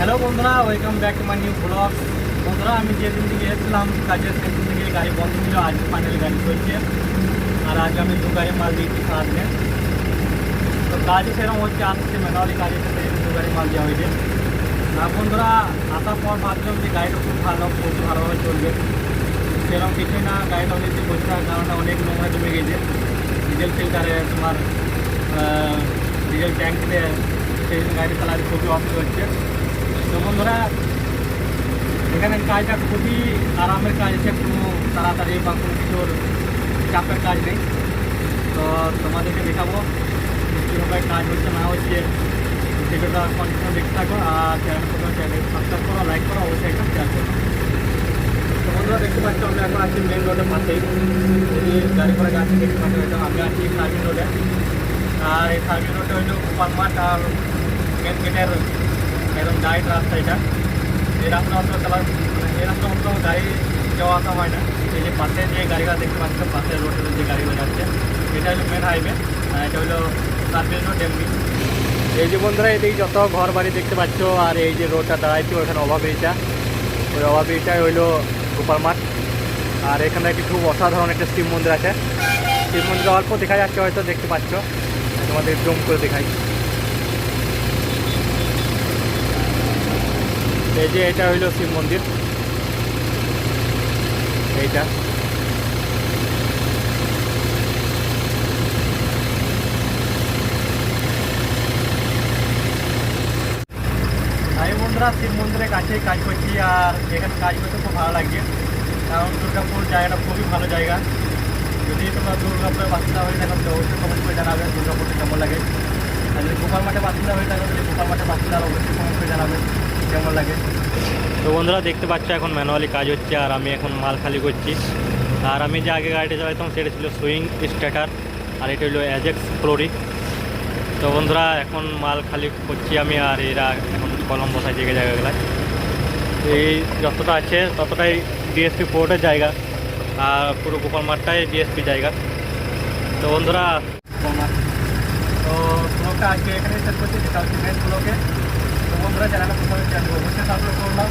Hello বন্ধুরা welcome back to my new blog বন্ধুরা, আমি যেদিন থেকে এসেছিলাম, কাজের সেদিন থেকে গাড়ি বন্ধ ছিল, আজ ফাইনালি গাড়ি চলছে। আর আজ আমি দু গাড়ি মাল দিয়েছি সারাদিনে তো কাজই সেরকম হচ্ছে, আসছে ম্যানুয়ালি কাজ এসে দু গাড়ি মাল দেওয়া হয়েছে। আর বন্ধুরা, আসার পর ভাবছিলাম যে গাড়িটা খুব ভালো, খুব ভালোভাবে চলবে। সেরকম কিছুই না, গাড়িটা অনেকদিন বসে কারণে অনেক নোংরা জমে গেছে। ডিজেল ফিল্টারে তোমার ডিজেল ট্যাঙ্কিতে সেই গাড়ি চালাতে খুবই অসুবিধা হচ্ছে। তো বন্ধুরা এখানে কাজটা খুবই আরামের কাজ আছে কোনো তাড়াতাড়ি বা কোনো কিছুর চাপের কাজ নেই তো তোমাদেরকে দেখাবো যে কীভাবে কাজ হচ্ছে না হচ্ছে ভিডিওটা কন্টিনিউ দেখতে থাকো আর চ্যানেল প্রথমে চ্যানেল সাবস্ক্রাইব করো লাইক করো অবশ্যই একটা শেয়ার করো তো বন্ধুরা দেখতে পাচ্ছ আমরা এখন আছি মেন রোডের পাশেই যদি গাড়ি করে গাড়ি দেখতে পাচ্ছ এটা আমি আছি সার্ভিস রোডে আর এই সার্ভিস রোডে হইল কুপার মাঠ আর মেন গেটের একদম ডাইট রাস্তা এটা। এই রাস্তা অত চালা মানে এই রাস্তা অত গাড়ি যাওয়া আসা হয় না। এই যে পাশে যে গাড়িগুলো দেখতে পাচ্ছ, পাশে রোডের যে গাড়িগুলো যাচ্ছে এটা হলো মেন হাইওয়ে এটা হলো সার্ভিস রোড এমনি। এই যে বন্ধুরা, এদিকে যত ঘর বাড়ি দেখতে পাচ্ছ, আর এই যে রোডটা দাঁড়াইছে, ওখানে ওভারব্রিজটা ওই ওভারব্রিজটাই হইল সুপার মার্ট আর এখানে খুব অসাধারণ একটা শিব মন্দির আছে। শিব মন্দির অল্প দেখা যাচ্ছে, হয়তো দেখতে পাচ্ছ। তোমাদের জুম করে দেখাই। এই যে এটা হইল শিব মন্দির। এইটা। শিব মন্দিরের কাছেই কাজ করছি আর এখানে কাজ করতে খুব ভালো লাগছে কারণ দুর্গাপুর জায়গাটা খুবই ভালো জায়গা। যদি তোমরা দুর্গাপুরে বাসিন্দা হয়ে থাকো তো অবশ্যই কমেন্ট করে জানাবে দুর্গাপুরটা কেমন লাগে। আর যদি গোপাল মাঠে বাসিন্দা হয়ে থাকো, তাহলে গোপাল মাঠে বাসিন্দা অবশ্যই কমেন্ট করে জানাবে। কেমন লাগে? তো বন্ধুরা দেখতে পাচ্ছ এখন ম্যানুয়ালি কাজ হচ্ছে আর আমি এখন মাল খালি করছি। আর আমি যে আগে গাড়িটা চালাইতাম সেটা ছিল সুইং স্টার্টার আর এটা হলো অ্যাজেক্স ফ্লোরি তো বন্ধুরা এখন মাল খালি করছি আমি আর এরা এখন কলম বসাই জায়গা জায়গাগুলায় এই যতটা আছে ততটাই ডিএসপি পোর্টের জায়গা আর পুরো গোপাল মাঠটাই ডিএসপি জায়গা। তো বন্ধুরা তো ব্লগটা আজকে এখানে শেষ করছি যেটা হচ্ছে নেক্সট ব্লগে তো বন্ধুরা চ্যানেলটা প্রথমে চ্যানেল অবশ্যই সাবস্ক্রাইব করলাম